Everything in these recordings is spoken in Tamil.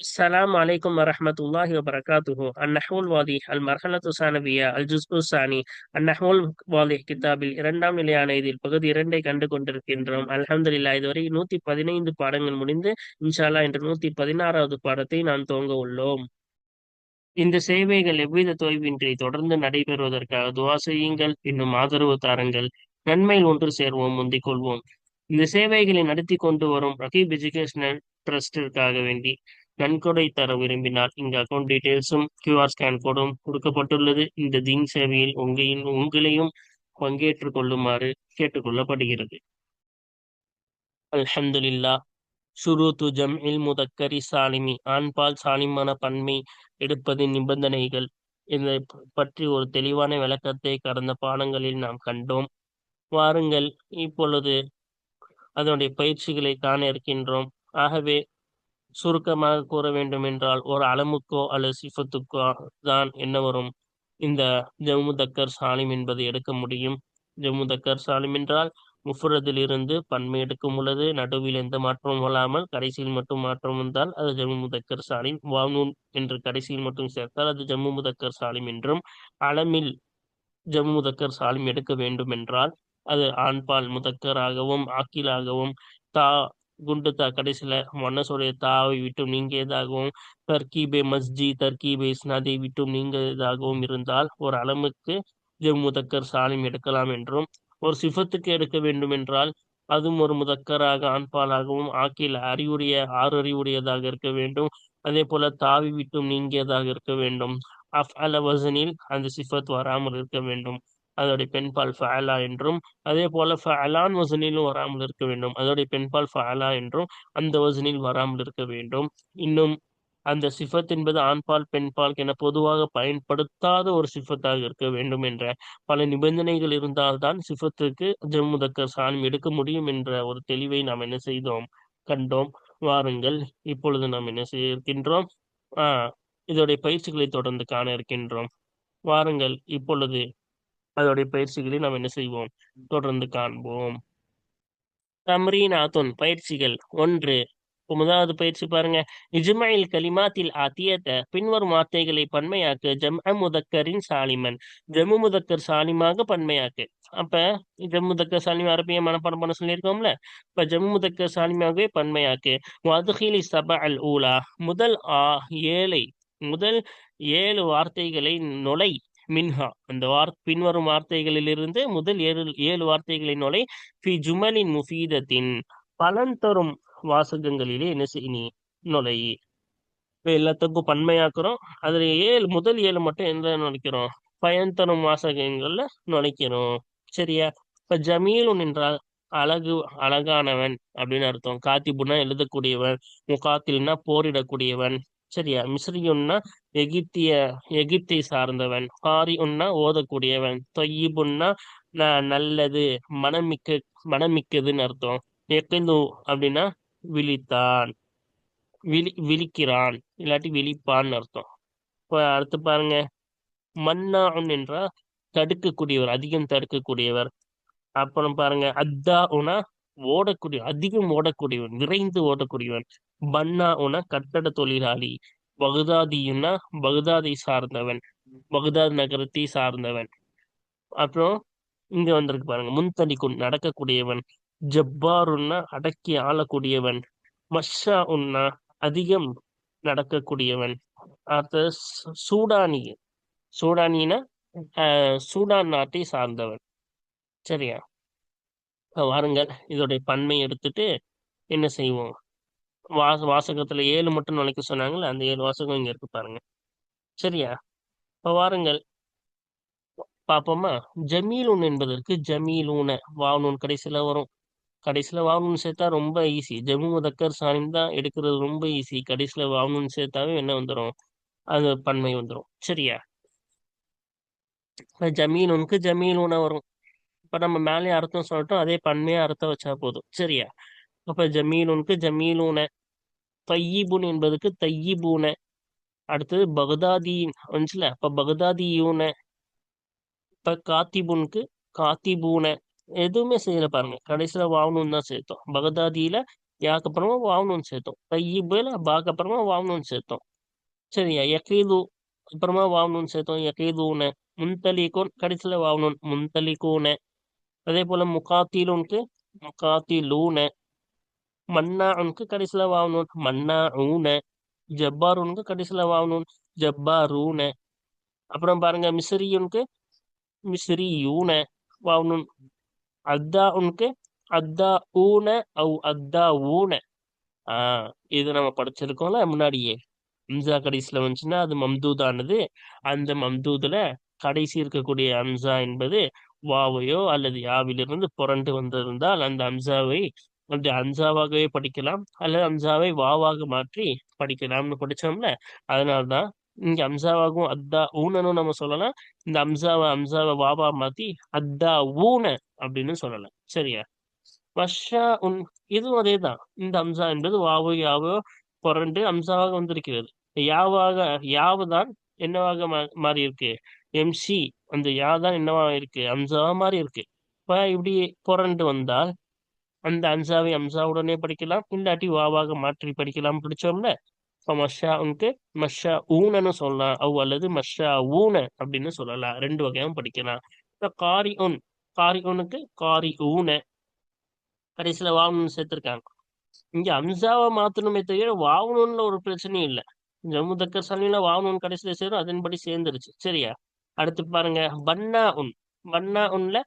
السلام عليكم ورحمة الله وبركاته النحو الواضح المرحلة الثانوية الجزء الثاني النحو الواضح கிதாபில் இரண்டாம் நிலையான இதில் பகுதி இரண்டை கண்டு கொண்டிருக்கின்றோம் அல்ஹம்துலில்லாஹ் இதுவரை நூத்தி பதினைந்து பாடங்கள் முடிந்து இன்ஷால்லா இன்று நூத்தி பதினாறாவது பாடத்தை நான் துவங்க உள்ளோம் இந்த சேவைகள் எவ்வித தொய்வின்றி தொடர்ந்து நடைபெறுவதற்காக துவா செய்யுங்கள் இன்னும் ஆதரவு தாருங்கள் நன்மையில் ஒன்று சேர்வோம் முந்திக் கொள்வோம் இந்த சேவைகளை நடத்தி கொண்டு வரும் ரகீப் எஜுகேஷனல் ட்ரஸ்டிற்காக வேண்டி நன்கொடை தர விரும்பினால் இந்த அக்கௌண்ட் டீடைல்ஸும் கியூஆர் ஸ்கேன் கோடும் கொடுக்கப்பட்டுள்ளது. இந்த தீன் சேவையில் உங்களின் உங்களையும் பங்கேற்றுக் கொள்ளுமாறு கேட்டுக்கொள்ளப்படுகிறது. அல்ஹம்துலில்லா. ஷுரூத்து ஜம்இல் முதக்கரி சாலிமி. ஆண்பால் சாலிமான பன்மை எடுப்பதின் நிபந்தனைகள். இதை பற்றி ஒரு தெளிவான விளக்கத்தை கடந்த பாடங்களில் நாம் கண்டோம். வாருங்கள் இப்பொழுது அதனுடைய பயிற்சிகளை காண இருக்கின்றோம். ஆகவே சுருக்கமாக கூற வேண்டும் என்றால் ஒரு அளமுக்கோ அல்லது சிஃபத்துக்கோ தான் என்ன வரும்? இந்த ஜமுதக்கர் சாலிம் என்பதை எடுக்க முடியும். ஜமுதக்கர் சாலிம் என்றால் முஃபரதில் இருந்து பன்மை எடுக்கும் உள்ளது. நடுவில் எந்த மாற்றமும் இல்லாமல் கடைசியில் மட்டும் மாற்றம் வந்தால் அது ஜம்மு முதக்கர் சாலிம் வானூன் என்று கடைசியில் மட்டும் சேர்த்தால் அது ஜம்மு முதக்கர் சாலிம் என்றும். அளமில் ஜம்மு முதக்கர் சாலிம் எடுக்க வேண்டும் என்றால் அது ஆண்பால் முதக்கராகவும் ஆக்கிலாகவும் தா குண்டு தா கடைசியில மன்னசுடைய தாவை விட்டும் நீங்கியதாகவும் தர்கீபே மஸ்ஜி தர்கீபே இஸ்னாதை விட்டும் நீங்கியதாகவும் இருந்தால் ஒரு அளமுக்கு ஜம் முதக்கர் சாலிம் எடுக்கலாம் என்றும் ஒரு சிஃபத்துக்கு எடுக்க வேண்டும் என்றால் அதுவும் ஒரு முதக்கராக ஆண்பாலாகவும் ஆக்கில் அறிவுடைய ஆறு அறிவுடையதாக இருக்க வேண்டும். அதே போல தாவி விட்டும் நீங்கியதாக இருக்க வேண்டும். அஃப் அல வசனில் அந்த சிஃபத் வராமல் இருக்க வேண்டும். அதோடைய பெண்பால் ஃபஅலா என்றும் அதே போல ஃபஅலான் வசனிலும் வராமல் இருக்க வேண்டும். அதோடைய பெண்பால் ஃபஅலா என்றும் அந்த வசனில் வராமல் இருக்க வேண்டும். இன்னும் அந்த சிஃபத் என்பது ஆண்பால் பெண்பால் என பொதுவாக பயன்படுத்தாத ஒரு சிஃபத்தாக இருக்க வேண்டும் என்ற பல நிபந்தனைகள் இருந்தால்தான் சிஃபத்துக்கு ஜம்முதக்கர் சாணம் எடுக்க முடியும் என்ற ஒரு தெளிவை நாம் என்ன செய்தோம்? கண்டோம். வாருங்கள். இப்பொழுது நாம் என்ன செய்ய இருக்கின்றோம்? ஆஹ் இதோடைய பயிற்சிகளை தொடர்ந்து காண இருக்கின்றோம். வாருங்கள். இப்பொழுது அதோடைய பயிற்சிகளை நாம் என்ன செய்வோம்? தொடர்ந்து காண்போம். தம்ரீனாத்துன் பயிற்சிகள் ஒன்று. முதலாவது பயிற்சி பாருங்க. இஜ்மாயில் கலிமாத்தில் ஆத்தியத்த பின்வரும் வார்த்தைகளை பன்மையாக்கு. ஜம் முதக்கரின் சாலிமன். ஜம்மு முதக்கர் சாலிமாக பன்மையாக்கு. அப்ப ஜம்மு முதக்கர் சாலிம் அரபிய மனப்பாடம் பண்ண சொல்லியிருக்கோம்ல? இப்ப ஜம்மு முதக்கர் சாலிமாகவே பன்மையாக்கு. வதுகிலி சப அல் ஊலா. முதல் ஆ ஏழை. முதல் ஏழு வார்த்தைகளை நுழை. மின்ஹா. அந்த வார் பின்வரும் வார்த்தைகளிலிருந்து முதல் ஏழு ஏழு வார்த்தைகளின் நுழை ஃபி ஜுமலின் முஃபீதத்தின் பலன் தரும் வாசகங்களிலே என்ன செய் நுழை. இப்போ எல்லாத்துக்கும் பன்மையாக்குறோம். அதில் ஏழு முதல் ஏழு மட்டும் எந்த நுழைக்கிறோம்? பயன் தரும் வாசகங்கள்ல நுழைக்கிறோம். சரியா? இப்ப ஜமீலுன் என்றால் அழகு அழகானவன் அப்படின்னு அர்த்தம். காத்திபுனா எழுதக்கூடியவன் முகாத்தில்னா போரிடக்கூடியவன். சரியா? மிஸ்ரியுன்னா எகிப்திய எகிப்தை சார்ந்தவன். ஹாரி உன்னா ஓதக்கூடியவன் தொய்யிபுன்னா நல்லது மனமிக்க மனமிக்கதுன்னு அர்த்தம். எக்கந்து அப்படின்னா விழித்தான். விழி விழிக்கிறான். இல்லாட்டி விழிப்பான்னு அர்த்தம். இப்போ அடுத்து பாருங்க. மன்னான் என்றால் தடுக்கக்கூடியவர் அதிகம் தடுக்கக்கூடியவர். அப்புறம் பாருங்க. அத்தா உனா ஓடக்கூடிய அதிகம் ஓடக்கூடியவன் விரைந்து ஓடக்கூடியவன். பன்னா உன கட்டட தொழிலாளி. பகுதாதியுன்னா பகுதாதை சார்ந்தவன். பகுதாத் நகரத்தை சார்ந்தவன். அப்புறம் இங்க வந்திருக்கு பாருங்க. முன்தடிக்கும் நடக்கக்கூடியவன். ஜப்பாருன்னா அடக்கி ஆளக்கூடியவன். மஷா உன்னா அதிகம் நடக்கக்கூடியவன். அடுத்த சூடானி. சூடானினா சூடான் நாட்டை சார்ந்தவன். சரியா? வாருங்கள். இதோடைய பன்மை எடுத்துட்டு என்ன செய்வோம்? வாச வாசகத்துல ஏழு மட்டும் நினைக்க சொன்னாங்கல்ல அந்த ஏழு வாசகம் இங்க இருக்கு பாருங்க. சரியா? இப்போ வாருங்கள். பாப்போமா? ஜமீலூன் என்பதற்கு ஜமீலூன. வாவனூன் கடைசியில வரும். கடைசியில வாவனூன் சேர்த்தா ரொம்ப ஈஸி ஜம்மு முதக்கர் சாணின் தான் எடுக்கிறது ரொம்ப ஈஸி கடைசியில வாவனூன் சேர்த்தாவே என்ன வந்துடும் அது பன்மை வந்துடும் சரியா? ஜமீலுனுக்கு ஜமீலூன வரும். இப்ப நம்ம மேலே அர்த்தம் சொல்லட்டும் அதே பன்மையா அர்த்தம் வச்சா போதும். சரியா? அப்ப ஜமீலுனுக்கு ஜமீலூன. தையீபுன் என்பதுக்கு தையீபூன அடுத்தது பகதாதி வந்துச்சுல? அப்ப பகதாதியூன இப்ப காத்திபுனுக்கு காத்திபூன. எதுவுமே செய்யல பாருங்க. கடைசியில வாங்கணும் தான் சேர்த்தோம். பகதாதியில யாக்கு அப்புறமா வாவனூன் சேர்த்தோம். தையீபுல பாக்கு அப்புறமா வாவனூன் சேர்த்தோம். சரியா? யகீது அப்புறமா வாவனூன் சேர்த்தோம். யகீதூன முன்தலிகோன் கடைசியில் வாவனூன் முன்தலிகூன அதே போல முகாத்திலுன்க்கு முகாத்திலூன. மன்னாவுனுக்கு கடைசியில வாவணும் மன்னா ஊன. ஜப்பாருன்க்கு கடைசியில வாவணும் ஜப்பாரூன அப்புறம் பாருங்க மிஸ்ரியுன்க்கு மிஸ்ரியூன வாவணும் அத்தா உனக்கு அத்தா ஊன அவு அத்தா ஊன. ஆஹ் இது நம்ம படிச்சிருக்கோம்ல முன்னாடியே. அம்சா கடைசியில வந்துச்சுன்னா அது மம்தூதானது. அந்த மம்தூதுல கடைசி இருக்கக்கூடிய அம்சா என்பது வாவையோ அல்லது யாவிலிருந்து புரண்டு வந்திருந்தால் அந்த அம்சாவை அந்த அம்சாவாகவே படிக்கலாம் அல்லது அம்சாவை வாவாக மாற்றி படிக்கலாம்னு படிச்சோம்ல அதனால்தான் இங்க அம்சாவாகவும் அத்தா ஊனனும் நம்ம சொல்லலாம் இந்த அம்சாவை அம்சாவை வாவா மாத்தி அத்தா ஊன அப்படின்னு சொல்லலாம். சரியா? வஷா உன் இதுவும் அதேதான். இந்த அம்சா என்பது வாவோ யாவோ புரண்டு அம்சாவாக வந்திருக்கிறது. யாவாக யாவு தான் என்னவாக மா- மாறி இருக்கு எம்சி அந்த யா தான் என்னவா இருக்கு? அம்சாவா மாறி இருக்கு இப்ப இப்படி புரண்டு வந்தால் அந்த அம்சாவை அம்சாவுடனே படிக்கலாம். இல்லாட்டி வாவாக மாற்றி படிக்கலாம். பிடிச்சோம்ல? இப்போ மஷா உனக்கு மஷா ஊனன்னு சொல்லலாம். அவ் அல்லது மஷா ஊன அப்படின்னு சொல்லலாம். ரெண்டு வகையாகவும் படிக்கலாம். இப்போ காரி உன். காரி உனுக்கு காரி ஊன. கடைசியில் வாவுன்னு சேர்த்துருக்காங்க. இங்க அம்சாவை மாத்தணுமே தவிர வாவணும்ல ஒரு பிரச்சனையும் இல்லை. ஜம்மு தக்கர் சனில வாவணுன் கடைசியில் சேரும். அதன்படி சேர்ந்துருச்சு. சரியா? அடுத்து பாருங்க. பன்னா உன். பன்னா உன்ல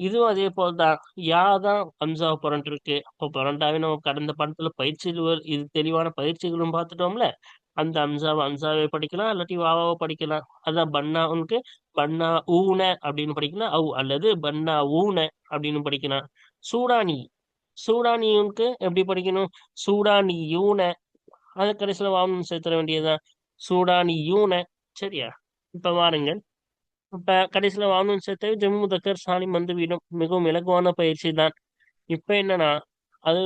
இதுவும் அதே போல்தான். யா தான் அம்சாவை புரண்டு இருக்கு அப்போ புரண்டாவே நம்ம கடந்த படத்துல பயிற்சிகள் இது தெளிவான பயிற்சிகளும் பார்த்துட்டோம்ல? அந்த அம்சாவை அம்சாவை படிக்கலாம் இல்லாட்டி வாவாவை படிக்கலாம். அதான் பன்னா உனக்கு பன்னா ஊன அப்படின்னு படிக்கலாம். அவு அல்லது பன்னா ஊன அப்படின்னு படிக்கலாம். சூடானி சூடானியுனுக்கு எப்படி படிக்கணும்? சூடானி யூன. அது கடைசியில் வாவனம் சேர்த்துற வேண்டியதுதான். சூடானி யூன. சரியா? இப்ப வாருங்கள். இப்ப கடைசியில வாங்கணும்னு சேர்த்து ஜம்மு தக்கர் சாணி வந்து வீடும். மிகவும் இலகுவான பயிற்சி தான் இப்ப என்னன்னா அது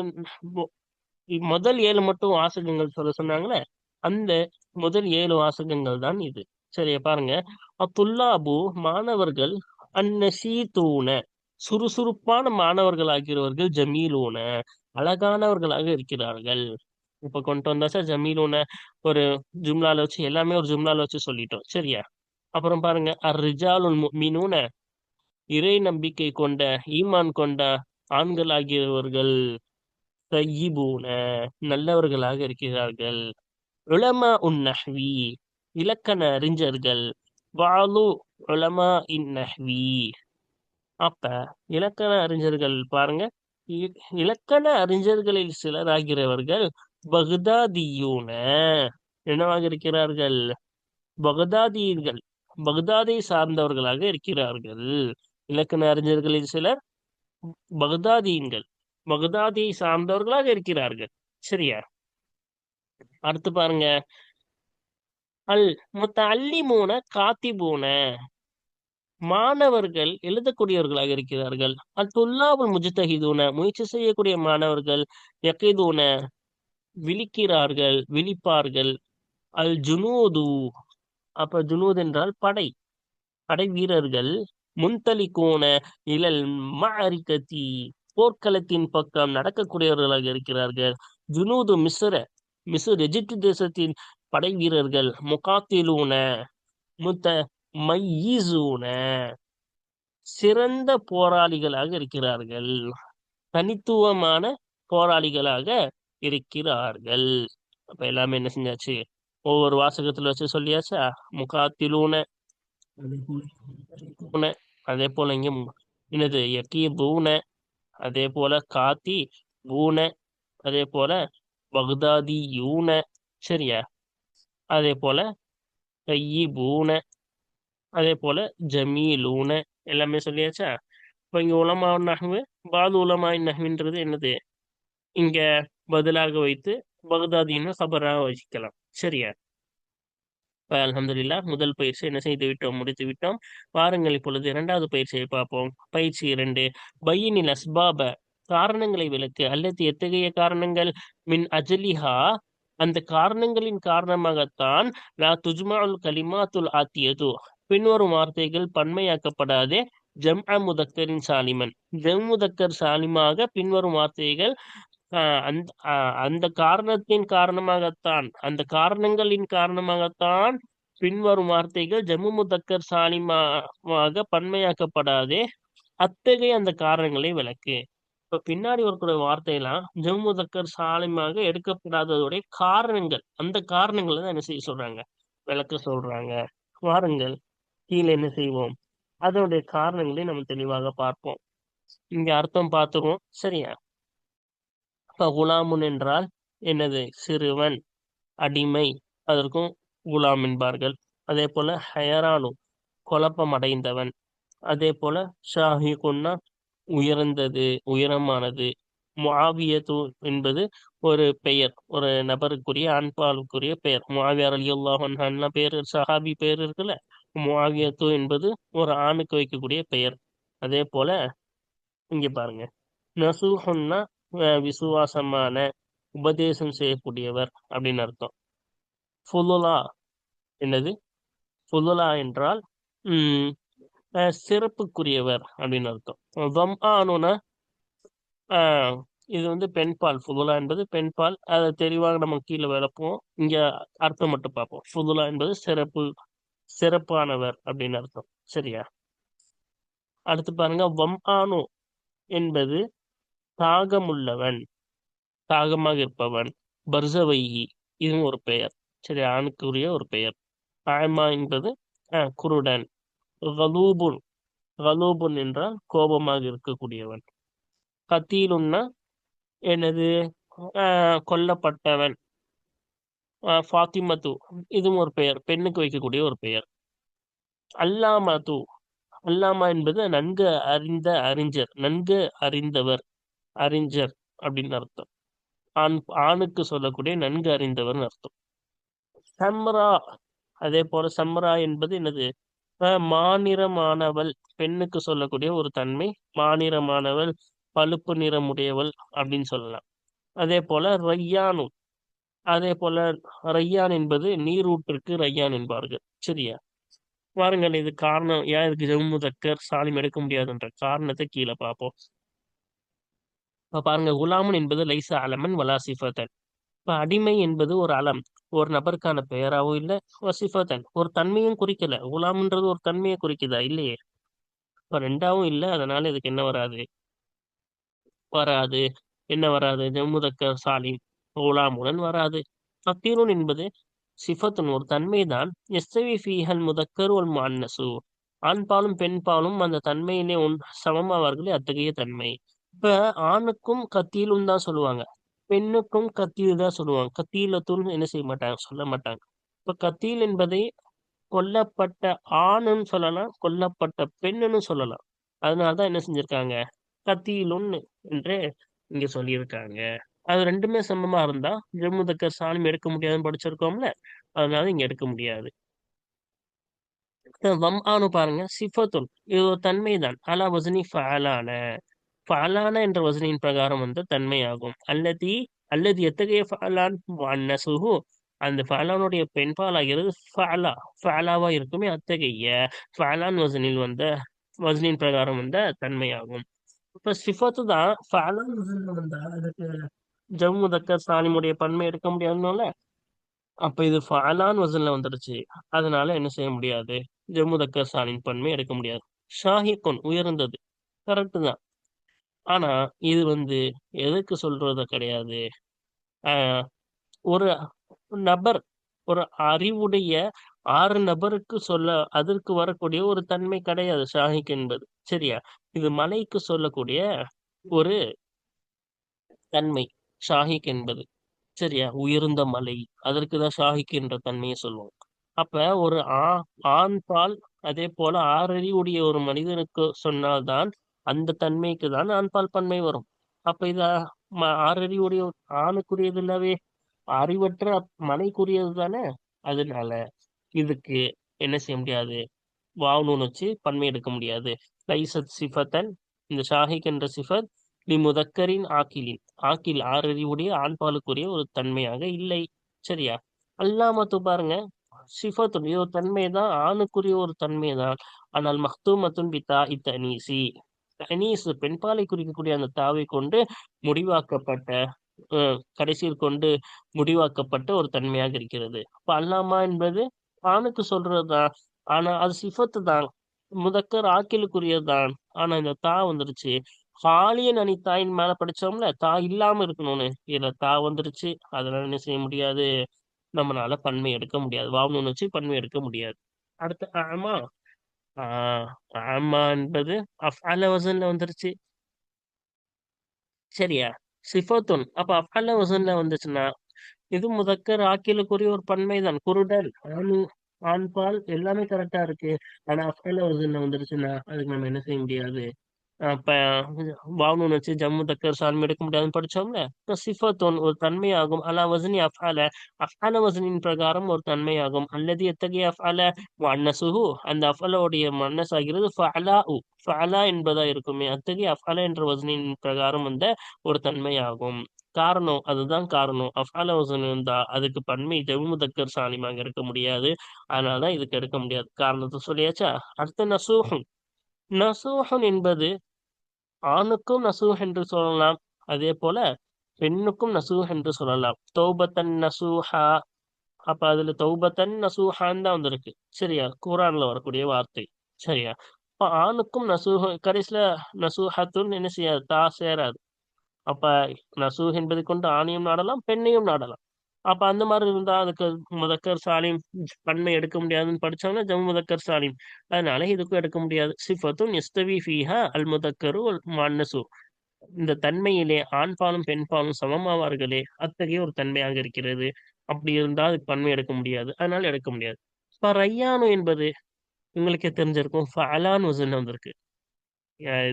முதல் ஏழு மட்டும் வாசகங்கள் சொல்ல சொன்னாங்களே அந்த முதல் ஏழு வாசகங்கள் தான் இது. சரியா பாருங்க. அத்துல்லாபு மாணவர்கள் அந்நசீதூன சுறுசுறுப்பான மாணவர்கள் ஆகிறவர்கள் ஜமீலூன அழகானவர்களாக இருக்கிறார்கள். இப்ப கொண்டு வந்தாச்சா ஜமீலூன ஒரு ஜும்லால வச்சு எல்லாமே ஒரு ஜும்லால வச்சு சொல்லிட்டோம். சரியா? அப்புறம் பாருங்க அர் ரிஜாலுல் மீனூன இறை நம்பிக்கை கொண்ட ஈமான் கொண்ட ஆண்கள் ஆகியவர்கள் தையிபூன நல்லவர்களாக இருக்கிறார்கள். உலமா உன் நஹ்வி இலக்கண அறிஞர்கள். வாலு உலமா இன் நஹ்வி. அப்ப இலக்கண அறிஞர்கள் பாருங்க இ- இலக்கண அறிஞர்களில் சிலராகிறவர்கள் பகுதாதியூன என்னவாக இருக்கிறார்கள்? பகதாதியர்கள் பக்தாதை சார்ந்தவர்களாக இருக்கிறார்கள். இலக்கண அறிஞர்களில் சிலர் பக்தாதியன்கள் பக்தாதியை சார்ந்தவர்களாக இருக்கிறார்கள். சரியா? அடுத்து பாருங்க. அல் முத்தல்லிமூன காத்திபூன. மாணவர்கள் எழுதக்கூடியவர்களாக இருக்கிறார்கள். அல் துல்லாபுல் முஜ்தஹிதூன முயற்சி செய்யக்கூடிய மாணவர்கள் எக்கைதூன விழிக்கிறார்கள் விழிப்பார்கள். அல் ஜுனூது அப்ப ஜுனூத் என்றால் படை. படை வீரர்கள். முன்தலிக்கோன இழல் மாரிக்கத்தி. போர்க்களத்தின் பக்கம் நடக்கக்கூடியவர்களாக இருக்கிறார்கள். ஜுனூது மிஸ்ர மிஸ்ர் எஜிப்து தேசத்தின் படை வீரர்கள். முகாத்திலூன முத்த மையீசூன. சிறந்த போராளிகளாக இருக்கிறார்கள். தனித்துவமான போராளிகளாக இருக்கிறார்கள். அப்ப எல்லாமே என்ன செஞ்சாச்சு? ஒவ்வொரு வாசகத்துல வச்சு சொல்லியாச்சா? முகாத்திலூன பூன அதே போல இங்க என்னது யக்கி பூன அதே போல காத்தி பூன அதே போல பக்தாதி யூன சரியா? அதே போல கையி பூன அதே போல ஜமீலூன எல்லாமே சொல்லியாச்சா? இப்போ இங்க உலமா நகவு பாது உலமா நகவின்றது என்னது? இங்க பதிலாக வைத்து பக்தாதின்னு சபராக வச்சுக்கலாம். சரியா? அலமதுல்லா முதல் பயிற்சி என்ன செய்து விட்டோம்? முடித்து விட்டோம். வாருங்கள் இப்பொழுது இரண்டாவது பயிற்சியை பார்ப்போம். பயிற்சி இரண்டு பையனில் அஸ்பாப காரணங்களை விளக்கு. அல்லது எத்தகைய காரணங்கள்? மின் அஜலிஹா. அந்த காரணங்களின் காரணமாகத்தான் லா துஜ்மாவுல் கலிமாத்துல் ஆத்தியது. பின்வரும் வார்த்தைகள் பன்மையாக்கப்படாதே. ஜம் அ முதக்கரின் சாலிமன். ஜம் முதக்கர் சாலிமாக பின்வரும் வார்த்தைகள் அந்த அந்த காரணத்தின் காரணமாகத்தான் அந்த காரணங்களின் காரணமாகத்தான் பின்வரும் வார்த்தைகள் ஜம்மு முதக்கர் சாலிமாக பன்மையாக்கப்படாதே அத்தகைய அந்த காரணங்களை விளக்கு. இப்ப பின்னாடி வரக்கூடிய வார்த்தையெல்லாம் ஜம்மு முதக்கர் சாலிமாக எடுக்கப்படாததுடைய காரணங்கள் அந்த காரணங்களை தான் என்ன செய்ய சொல்றாங்க? விளக்க சொல்றாங்க. வாருங்கள் கீழே என்ன செய்வோம்? அதனுடைய காரணங்களை நம்ம தெளிவாக பார்ப்போம். இங்க அர்த்தம் பார்த்துருவோம். சரியா? இப்ப குலாமுன் என்றால் என்னது? சிறுவன் அடிமை. அதற்கும் குலாம் என்பார்கள். அதே போல ஹயரானு குழப்பம் அடைந்தவன் அதே போல ஷாஹி குன்னா உயர்ந்தது உயரமானது. முஆவியத்து என்பது ஒரு பெயர் ஒரு நபருக்குரிய அன்பாளுக்குரிய பெயர். முஆவியார் அலி அல்லாஹ் பேர்? சஹாபி பேர் இருக்குல்ல? முஆவியத்து என்பது ஒரு ஆணுக்கு வைக்கக்கூடிய பெயர். அதே போல இங்க பாருங்க. நசூஹுன்னா விசுவாசமான உபதேசம் செய்யக்கூடியவர் அப்படின்னு அர்த்தம். ஃபுலுலா என்னது? ஃபுலுலா என்றால் உம் சிறப்புக்குரியவர் அப்படின்னு அர்த்தம். வம் ஆனுனா இது வந்து பெண்பால். ஃபுதுலா என்பது பெண்பால். அதை தெளிவாக நம்ம கீழே விளப்போம் இங்க அர்த்தம் மட்டும் பார்ப்போம். ஃபுதுலா என்பது சிறப்பு சிறப்பானவர் அப்படின்னு அர்த்தம். சரியா? அடுத்து பாருங்க. வம் ஆனு என்பது தாகமுள்ளவன் தாகமாக இருப்பவன் பர்சவைகி இதுவும் ஒரு பெயர். சரி ஆணுக்குரிய ஒரு பெயர். ஆயமா என்பது குருடன். வலூபுன் கலூபுன் என்றால் கோபமாக இருக்கக்கூடியவன். கத்தீலுன்னா எனது கொல்லப்பட்டவன். ஃபாத்திமத்து இதுவும் ஒரு பெயர். பெண்ணுக்கு வைக்கக்கூடிய ஒரு பெயர். அல்லாமது அல்லாமா என்பது நன்கு அறிந்த அறிஞர் நன்கு அறிந்தவர். அறிஞர் அப்படின்னு அர்த்தம். ஆண் ஆணுக்கு சொல்லக்கூடிய நன்கு அறிந்தவர்னு அர்த்தம். சம்ரா அதே போல சம்ரா என்பது என்னது? மாநிறமானவள் பெண்ணுக்கு சொல்லக்கூடிய ஒரு தன்மை. மாநிறமானவள் பழுப்பு நிறமுடையவள் அப்படின்னு சொல்லலாம். அதே போல ரையானு அதே போல ரையான் என்பது நீரூற்றிற்கு ரையான் என்பார்கள். சரியா? வாருங்கள் இது காரணம். ஏன் இதுக்கு ஜம்மு தக்கர் சாலிம் எடுக்க முடியாதுன்ற காரணத்தை கீழே பார்ப்போம். இப்போ பாருங்க குலாமன் என்பது லைசா அலமன் வலாசிஃபத்தன் இப்ப அடிமை என்பது ஒரு அலம் ஒரு நபருக்கான பெயராகவும் இல்லை வசிஃபத்தன் ஒரு தன்மையும் குறிக்கல. குலாம்ன்றது ஒரு தன்மையை குறிக்குதா? இல்லையே. இப்போ ரெண்டாவும் இல்லை அதனால இதுக்கு என்ன வராது? வராது. என்ன வராது? ஜம்முதக்க சாலிம். குலாமுடன் வராது. ஃபக்கீருன் என்பது சிஃபத்துன் ஒரு தன்மைதான். எஸ்தவி ஃபீஹல் முதக்கர் ஒரு மான்னசு ஆண்பாலும் பெண்பாலும் அந்த தன்மையிலே ஒன் சமமாவார்களே அத்தகைய தன்மை. இப்ப ஆணுக்கும் கத்தியிலும் தான் சொல்லுவாங்க. பெண்ணுக்கும் கத்தியில் தான் சொல்லுவாங்க. கத்தியில தூள் என்ன செய்ய மாட்டாங்க? சொல்ல மாட்டாங்க. இப்ப கத்தியில் என்பதை கொல்லப்பட்ட ஆணுன்னு சொல்லலாம். கொல்லப்பட்ட பெண்ணுன்னு சொல்லலாம். அதனாலதான் என்ன செஞ்சிருக்காங்க? கத்தியிலுன்னு என்று இங்க சொல்லியிருக்காங்க. அது ரெண்டுமே சமமா இருந்தா ஜம்முதக்கர் சாணம் எடுக்க முடியாதுன்னு படிச்சிருக்கோம்ல. அதனால இங்க எடுக்க முடியாது. வம் ஆனு பாருங்க. சிஃபத்துல். இது ஒரு தன்மை தான் அலா வசனி ஃபலான ஃபலான என்ற வசனியின் பிரகாரம் வந்து தன்மையாகும் அல்லதி அல்லது எத்தகைய ஃபலான் நசுகு அந்த ஃபலானுடைய பெண்பாலாகிறது ஃபாலா ஃபலா ஃபலாவா இருக்குமே அத்தகைய ஃபலான் வசனில் வந்த வசனின் பிரகாரம் வந்த தன்மையாகும் இப்ப சிஃபத்து தான் ஃபலான் வசனில் வந்தா அதுக்கு ஜம்மு தக்கர் சாலிமுடைய பன்மை எடுக்க முடியாதுனால அப்ப இது ஃபலான் வசன்ல வந்துடுச்சு அதனால என்ன செய்ய முடியாது ஜம்மு தக்கர் சாலின் பன்மை எடுக்க முடியாது ஷாஹிகுன் உயர்ந்தது கரெக்டு தான் ஆனா இது வந்து எதுக்கு சொல்றது கிடையாது. ஆஹ் ஒரு நபர் ஒரு அறிவுடைய ஆறு நபருக்கு சொல்ல அதற்கு வரக்கூடிய ஒரு தன்மை கிடையாது ஷாஹிக் என்பது. சரியா? இது மலைக்கு சொல்லக்கூடிய ஒரு தன்மை ஷாஹிக் என்பது. சரியா? உயர்ந்த மலை அதற்கு தான் ஷாஹிக் என்ற தன்மையை சொல்லுவோம். அப்ப ஒரு ஆ ஆண் பால் அதே போல ஆறறிவுடைய ஒரு மனிதனுக்கு சொன்னால்தான் அந்த தன்மைக்கு தான் ஆண்பால் பன்மை வரும். அப்ப இது ஆறறிவுடைய ஆணுக்குரியது இல்லவே அறிவற்ற மனைக்குரியது தானே? அதனால இதுக்கு என்ன செய்ய முடியாது? வாவுனு வச்சு பன்மை எடுக்க முடியாது. லைசத் சிஃபத்தன் இந்த ஷாஹிக் என்ற சிஃபத் லி முதக்கரின் ஆக்கிலின் ஆக்கில் ஆறறிவுடைய ஆண்பாலுக்குரிய ஒரு தன்மையாக இல்லை. சரியா? அல்லாமத்து பாருங்க. சிஃபத்துடைய ஒரு தன்மை தான் ஆணுக்குரிய ஒரு தன்மை தான் ஆனால் மஹ்தூமத்துன் பித்தா இத்தனீசி கனீஸ் பெண்பாலை குறிக்கக்கூடிய அந்த தாவை கொண்டு முடிவாக்கப்பட்ட கடைசியில் கொண்டு முடிவாக்கப்பட்ட ஒரு தன்மையாக இருக்கிறது. அப்ப அல்லாமா என்பது ஆணுக்கு சொல்றதுதான். ஆனா அது சிஃபத்து தான் முதக்கர் ஆக்கிலுக்குரியதுதான். ஆனா இந்த தா வந்துருச்சு. ஹாலியன் அணி தாயின் மேல படிச்சோம்ல தா இல்லாம இருக்கணும்னு. இதுல தா வந்துருச்சு. அதனால என்ன செய்ய முடியாது? நம்மளால பன்மை எடுக்க முடியாது. வாவ் வச்சு பன்மை எடுக்க முடியாது. அடுத்து ஆமா ஆஹ் ஆமா என்பது அஃப்அல வசன்ல வந்துருச்சு. சரியா? சிஃபத்துன். அப்ப அஃப்அல வசன்ல வந்துச்சுன்னா இது முதக்கர் ஆக்கிலுக்குரிய ஒரு பன்மை தான் குருடல் ஆணு ஆண்பால் எல்லாமே கரெக்டா இருக்கு. ஆனா அஃப்அல வசன்ல வந்துருச்சுன்னா அதுக்கு நம்ம என்ன செய்ய முடியாது? அப்ப வச்சு ஜம்மு தக்கர் சால்மி எடுக்க முடியாதுன்னு படிச்சோம்ல? சிஃபத்தோன் ஒரு தன்மையாகும். அலா வசனி அஃபால அஃபால வசனின் பிரகாரம் ஒரு தன்மையாகும். அல்லது எத்தகைய அஃபால மன்னசுஹு அந்த அஃபலோடைய மன்னஸ் ஆகிறது ஃபஅலா உ என்பதா இருக்குமே. அத்தகைய அஃபால என்ற வசனின் பிரகாரம் வந்த ஒரு தன்மையாகும். காரணம் அதுதான் காரணம். அஃபால வசன் இருந்தா அதுக்கு பன்மை ஜம்மு தக்கர் சாலிமாக இருக்க முடியாது. அதனாலதான் இதுக்கு எடுக்க முடியாது. காரணத்தை சொல்லியாச்சா? அடுத்த நசூஹும் நசூஹன் என்பது ஆணுக்கும் நசூஹ் என்று சொல்லலாம். அதே போல பெண்ணுக்கும் நசூஹ் என்று சொல்லலாம். தௌபத்தன் நசூஹா. அப்ப அதுல தௌபத்தன் நசூஹான் தான் வந்திருக்கு. சரியா? குரான்ல வரக்கூடிய வார்த்தை. சரியா? அப்ப ஆணுக்கும் நசூஹ் கடைசியில நசூஹத்துன்னு என்ன செய்யாது? தா சேராது. அப்ப நசூஹ் என்பதை கொண்டு ஆணையும் நாடலாம் பெண்ணையும் நாடலாம். அப்ப அந்த மாதிரி இருந்தா அதுக்கு முதக்கர் சாலிம் பன்மை எடுக்க முடியாதுன்னு படிச்சாங்கன்னா ஜம்மு முதக்கர் சாலிம் அதனால இதுக்கும் எடுக்க முடியாது. சிஃபத்தும் எஸ்தவி ஃபீஹா அல் முதக்கரு மன்னசு இந்த தன்மையிலே ஆண் பாலும் பெண் பாலும் சமமாவார்களே அத்தகைய ஒரு தன்மையாக இருக்கிறது. அப்படி இருந்தால் அதுக்கு பன்மை எடுக்க முடியாது. அதனால எடுக்க முடியாது. இப்ப ரையானு என்பது உங்களுக்கே தெரிஞ்சிருக்கும். ஃபலான் வசன் வந்திருக்கு.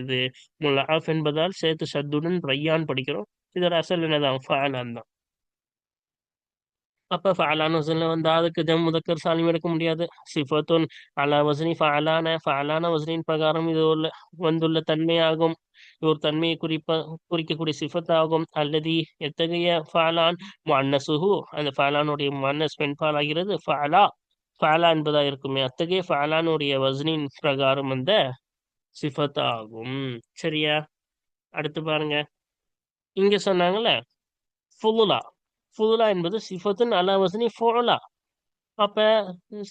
இது முல்லாஃப் என்பதால் சேர்த்து ஷத்துடன் ரையான் படிக்கிறோம். இதோட அசல் என்னதான்? ஃபலான் தான். அப்ப ஃபாலான வசன்ல வந்தா அதுக்கு ஜம் முதக்கர் சாலிம் எடுக்க முடியாது சிஃபத்துன் அலா வசனி ஃபாலான ஃபாலான வசனின் பிரகாரம் இது உள்ள வந்துள்ள தன்மையாகும் ஒரு தன்மையை குறிப்ப குறிக்கக்கூடிய சிஃபத்தாகும் அல்லது எத்தகைய ஃபாலான் மன்னசுஹு அந்த ஃபாலானுடைய மன்னஸ் பெண்பால் ஆகிறது ஃபாலா ஃபாலா என்பதா இருக்குமே அத்தகைய ஃபாலானுடைய வசனின் பிரகாரம் வந்த சிஃபத் ஆகும் சரியா அடுத்து பாருங்க. இங்க சொன்னாங்கல்ல ஃபுலுலா. ஃபுதுலா என்பது சிஃபத்துன் அலாவசனி வசனி ஃபுலா. அப்ப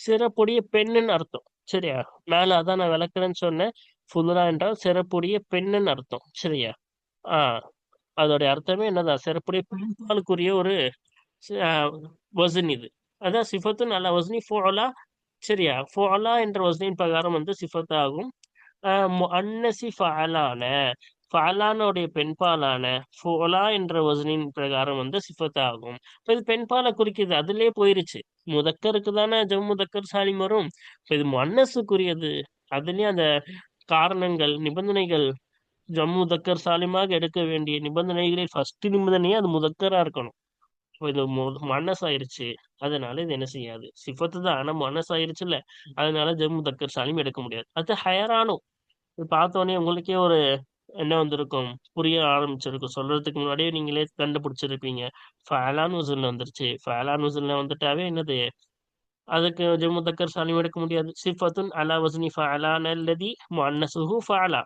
சிறப்புடைய பெண்ணுன்னு அர்த்தம். சரியா? மேல அதான் நான் விளக்குறேன்னு சொன்னேன். ஃபுதுலா என்றால் சிறப்புடைய பெண்ணுன்னு அர்த்தம். சரியா? ஆஹ் அதோடைய அர்த்தமே என்னதான் சிறப்புடைய பெண்பாலுக்குரிய ஒரு வசன் இது. அதான் சிஃபத்துன் அலா வசனி ஃபோலா. சரியா? ஃபோலா என்ற வசனின் பிரகாரம் வந்து சிஃபத் ஆகும் அன்னசி ஃபஅலான ஃபலானுடைய பெண்பாலான ஃபோலா என்ற வசனின் பிரகாரம் வந்து சிஃபத் ஆகும். இப்போ இது பெண்பாலை குறிக்கிறது அதுலேயே போயிருச்சு. முதக்கருக்கு தானே ஜம் முதக்கர் சாலிம் வரும் இப்போ இது மன்னசுக்குரியது. அதுலேயே அந்த காரணங்கள் நிபந்தனைகள் ஜம்மு தக்கர் சாலிமாக எடுக்க வேண்டிய நிபந்தனைகளில் ஃபர்ஸ்ட் நிபந்தனையே அது முதக்கரா இருக்கணும். இது மனசு ஆயிருச்சு அதனால இது என்ன செய்யாது? சிஃபத்து தான். ஆனா மனசு ஆயிருச்சுல்ல அதனால ஜம்மு தக்கர் சாலிம் எடுக்க முடியாது. அது ஹயரானும் பார்த்தோன்னே உங்களுக்கே ஒரு என்ன வந்திருக்கும்? புரிய ஆரம்பிச்சிருக்கும். சொல்றதுக்கு முன்னாடியே நீங்களே கண்டுபிடிச்சிருப்பீங்க. ஃபேலான் உசுல்ல வந்துருச்சு. ஃபேலான் உசுல்ல வந்துட்டாவே என்னது? அதுக்கு ஜம்மு தக்கர் சாலிம் எடுக்க முடியாது. சிஃபத்துன் அலா வசனி ஃபலான் அல்லதி மன்னசுஹு ஃபலா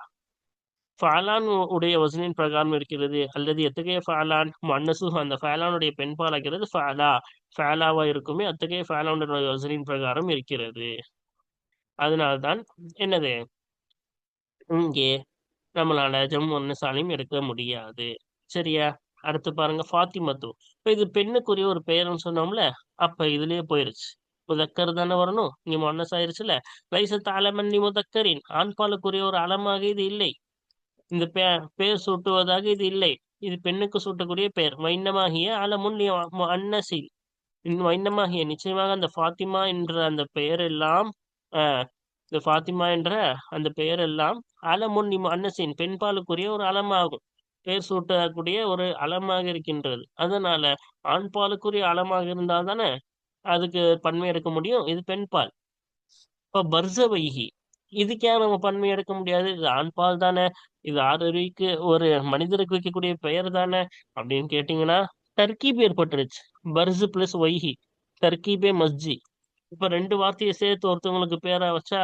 ஃபாலான் உடைய வசனின் பிரகாரம் இருக்கிறது. அல்லது எத்தகைய ஃபாலான் மன்னசுஹு அந்த ஃபேலானுடைய பெண்பால் ஆகிறது ஃபாலா ஃபாலாவா இருக்குமே அத்தகைய ஃபேலானுடைய வசனின் பிரகாரம் இருக்கிறது. அதனால்தான் என்னது? இங்கே நம்மளால ஜம்மு சாலையும் எடுக்க முடியாது. சரியா? அடுத்து பாருங்க ஃபாத்திமத்து இப்போ இது பெண்ணுக்குரிய ஒரு பெயர்னு சொன்னோம்ல அப்ப இதுலயே போயிருச்சு. முதக்கர் தானே வரணும்? இங்க மொன்னஸ் ஆயிருச்சுல வயசு தாளமன்னி முதக்கரின். ஆண்பாலுக்குரிய ஒரு அலமாக இது இல்லை. இந்த பே பேர் சூட்டுவதாக இது இல்லை. இது பெண்ணுக்கு சூட்டக்கூடிய பெயர் வைண்ணமாகிய அலமுன் அன்னசில் வைண்ணமாகிய நிச்சயமாக அந்த ஃபாத்திமா என்ற அந்த பெயர் எல்லாம் ஆஹ் இந்த ஃபாத்திமா என்ற அந்த பெயர் எல்லாம் அலமுன் இம் அன்னசின் பெண்பாலுக்குரிய ஒரு அலமாகும். பெயர் சூட்டக்கூடிய ஒரு அலமாக இருக்கின்றது. அதனால ஆண் பாலுக்குரிய அலமாக இருந்தால் தானே அதுக்கு பன்மை எடுக்க முடியும்? இது பெண்பால். இப்ப பர்ச வைகி இதுக்கே நம்ம பன்மை எடுக்க முடியாது? இது ஆண் பால் தானே. இது ஆறுக்கு ஒரு மனிதருக்கு வைக்கக்கூடிய பெயர் தானே அப்படின்னு கேட்டீங்கன்னா தர்கீப் ஏற்பட்டுருச்சு. பர்சு பிளஸ் வைஹி. தர்கீபே மஸ்ஜி. இப்ப ரெண்டு வார்த்தையை சேர்த்து ஒருத்தவங்களுக்கு பேரா வச்சா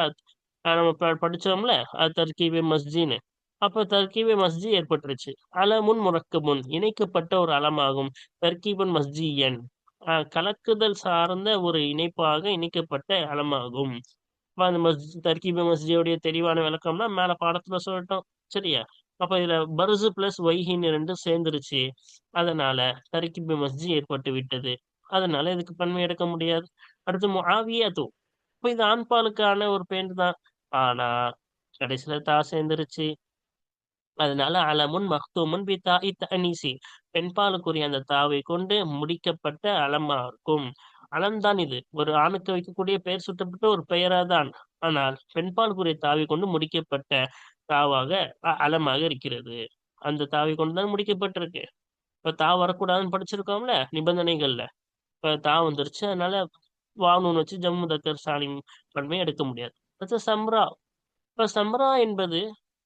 நம்ம படிச்சோம்ல அது தர்கீபே மஸ்ஜின்னு. அப்ப தர்கீபே மஸ்ஜி ஏற்பட்டுருச்சு. அலமுன் முரக்கமுன் இணைக்கப்பட்ட ஒரு அலமாகும். தர்கீபன் மஸ்ஜியன். கலக்குதல் சார்ந்த ஒரு இணைப்பாக இணைக்கப்பட்ட அலமாகும். அந்த மஸ்ஜி தர்கீபே மஸ்ஜியோடைய தெளிவான விளக்கம்னா மேல பாடத்துல சொல்லட்டும். சரியா? அப்ப இதுல பருசு பிளஸ் வைஹின்னு ரெண்டும் சேர்ந்துருச்சு. அதனால தர்கீபே மஸ்ஜி ஏற்பட்டு விட்டது. அதனால இதுக்கு பன்மை எடுக்க முடியாது. அடுத்து முஆவியத்து இப்போ இது ஆண்பாலுக்கான ஒரு பெயர் தான். ஆனா கடைசியில தா சேர்ந்துருச்சு. அதனால அலமுன் மஹ்தூமுன் பி தா அனீசி பெண்பாலுக்குரிய அந்த தாவை கொண்டு முடிக்கப்பட்ட அலமா இருக்கும் அலம்தான் இது. ஒரு ஆணுக்கு வைக்கக்கூடிய பெயர் சுட்டப்பட்ட ஒரு பெயரா தான். ஆனால் பெண்பாலுக்குரிய தாவை கொண்டு முடிக்கப்பட்ட தாவாக அலமாக இருக்கிறது. அந்த தாவை கொண்டு தான் முடிக்கப்பட்டிருக்கு. இப்ப தா வரக்கூடாதுன்னு படிச்சிருக்கோம்ல நிபந்தனைகள்ல. இப்ப தா வந்துருச்சு. அதனால வானூன் வச்சு ஜம்மு தக்கர் சாலிம் பன்மையை எடுக்க முடியாது. அடுத்து சம்ரா. இப்ப சம்ரா என்பது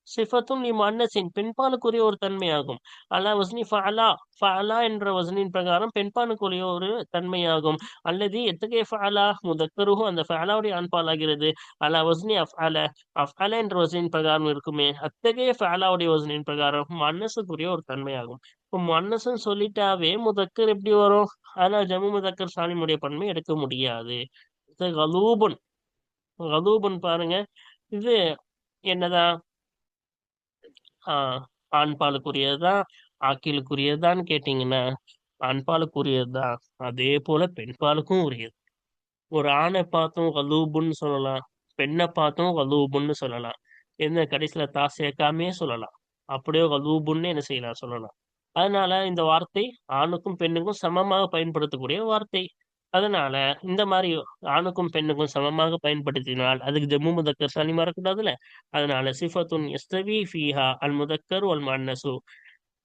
சிஃபத்தும் மன்னசின் பெண்பாலுக்குரிய ஒரு தன்மையாகும். அலா வசனி ஃபலா ஃபலா என்ற வசனின் பிரகாரம் பெண்பாலுக்குரிய ஒரு தன்மையாகும். அல்லது எத்தகைய ஃபலா முதக்கருகும் அந்த ஃபலாவுடைய ஆண்பாலாகிறது. அல்லா வசனி அஃப் அல அஃப் அல என்ற வசனின் பிரகாரம் இருக்குமே. அத்தகைய ஃபலாவுடைய வசனின் பிரகாரம் மன்னசுக்குரிய ஒரு தன்மையாகும். இப்போ மன்னசுன்னு சொல்லிட்டாவே முதக்கர் எப்படி வரும்? ஆனா ஜம்மு முதக்கர் சாலிமுடைய பன்மை எடுக்க முடியாது. கலூபன். கலூபன் பாருங்க. இது என்னதான்? ஆஹ் ஆண்பாலுக்குரியதுதான் ஆக்கிலுக்குரியதுதான்னு கேட்டீங்கன்னா ஆண்பாலுக்குரியதுதான் அதே போல பெண்பாலுக்கும் உரியது. ஒரு ஆணை பார்த்தும் கலூபுன்னு சொல்லலாம் பெண்ணை பார்த்தும் கலூபுன்னு சொல்லலாம். என்ன கடைசியில தா சேர்க்காமே சொல்லலாம். அப்படியே கலூபுன்னு என்ன செய்யலாம் சொல்லலாம். அதனால இந்த வார்த்தை ஆணுக்கும் பெண்ணுக்கும் சமமாக பயன்படுத்தக்கூடிய வார்த்தை. அதனால இந்த மாதிரி ஆணுக்கும் பெண்ணுக்கும் சமமாக பயன்படுத்தினால் அதுக்கு ஜம்மு முதக்கர் சனி மறக்கூடாதுல்ல அதனால சிஃபத்துன் எஸ்தவி ஃபீஹா அல் முதக்கர் அல் மன்னசு.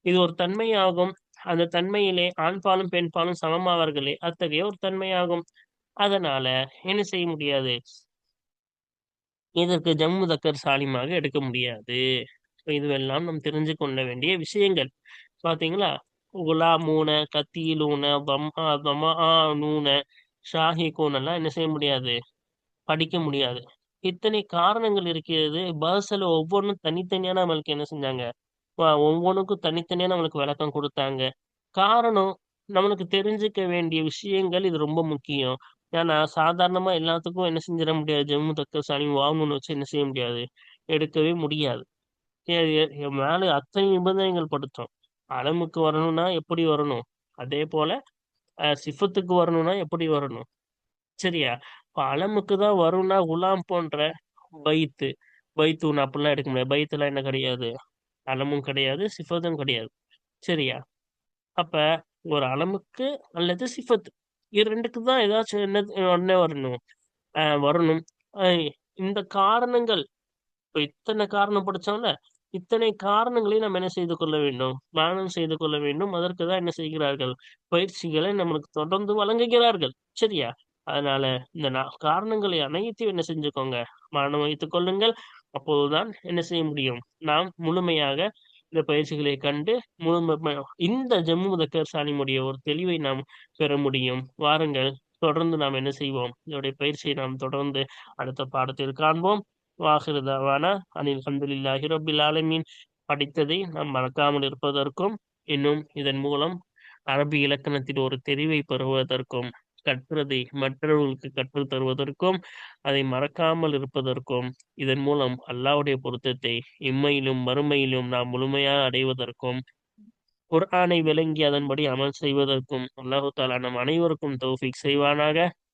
இது ஒரு தன்மையாகும். அந்த தன்மையிலே ஆண் ஆண்பாலும் பெண்பாலும் சமமாவார்களே அத்தகைய ஒரு தன்மையாகும். அதனால என்ன செய்ய முடியாது? இதற்கு ஜம்மு தக்கர் சாலிமாக எடுக்க முடியாது. இதுவெல்லாம் நாம் தெரிஞ்சு கொள்ள வேண்டிய விஷயங்கள். பாத்தீங்களா? குலாமூன கத்தீலூன தம்மா தமானூன ஷாஹிகூன் எல்லாம் என்ன செய்ய முடியாது? படிக்க முடியாது. இத்தனை காரணங்கள் இருக்கிறது. பர்சல ஒவ்வொன்றும் தனித்தனியா நம்மளுக்கு என்ன செஞ்சாங்க? ஒவ்வொன்றுக்கும் தனித்தனியா நம்மளுக்கு விளக்கம் கொடுத்தாங்க. காரணம் நம்மளுக்கு தெரிஞ்சுக்க வேண்டிய விஷயங்கள் இது ரொம்ப முக்கியம். ஏன்னா சாதாரணமா எல்லாத்துக்கும் என்ன செஞ்சிட முடியாது. ஜம்மு தக்க சாணி வாங்கணும்னு வச்சு என்ன செய்ய முடியாது? எடுக்கவே முடியாது. மேலே அத்தனை நிபந்தனைகள் படுத்தோம். அலமுக்கு வரணும்னா எப்படி வரணும்? அதே போல சிஃபத்துக்கு வரணும்னா எப்படி வரணும்? சரியா? இப்போ அலமுக்கு தான் வரும்னா உலாம் போன்ற பைத்து பைத்தூன் அப்படிலாம் எடுக்க முடியாது. பைத்துலாம் என்ன கிடையாது? அலமும் கிடையாது சிஃபத்தும் கிடையாது. சரியா? அப்ப ஒரு அலமுக்கு அல்லது சிஃபத் இது ரெண்டுக்கு தான் ஏதாச்சும் என்ன உடனே வரணும்? வரணும். இந்த காரணங்கள் இப்போ இத்தனை காரணம் படிச்சோம்ல இத்தனை காரணங்களையும் நம்ம என்ன செய்து கொள்ள வேண்டும்? மரணம் செய்து கொள்ள வேண்டும். அதற்கு தான் என்ன செய்கிறார்கள்? பயிற்சிகளை நம்மளுக்கு தொடர்ந்து வழங்குகிறார்கள். சரியா? அதனால இந்த காரணங்களை அனைத்தையும் என்ன செஞ்சுக்கோங்க. மரணம் வைத்துக் கொள்ளுங்கள். அப்போதுதான் என்ன செய்ய முடியும்? நாம் முழுமையாக இந்த பயிற்சிகளை கண்டு முழுமை இந்த ஜம்மு முதக்கர் சாணிமுடைய ஒரு தெளிவை நாம் பெற முடியும். வாருங்கள். தொடர்ந்து நாம் என்ன செய்வோம்? இதோடைய பயிற்சியை நாம் தொடர்ந்து அடுத்த பாடத்தில் காண்போம். வாஹிருதாவான அனில் அஹமதுல்லாஹி ரபில் ஆலமீன். படித்ததை நாம் மறக்காமல் இருப்பதற்கும் இன்னும் இதன் மூலம் அரபி இலக்கணத்தில் ஒரு தெரிவை பெறுவதற்கும் கற்றதை மற்றவர்களுக்கு கற்றுத் தருவதற்கும் அதை மறக்காமல் இருப்பதற்கும் இதன் மூலம் அல்லாவுடைய பொருத்தத்தை இம்மையிலும் மறுமையிலும் நாம் முழுமையாக அடைவதற்கும் குர்ஆனை விளங்கி அதன்படி அமல் செய்வதற்கும் அல்லாஹு தாலா நம் அனைவருக்கும் தௌஃபிக் செய்வானாக.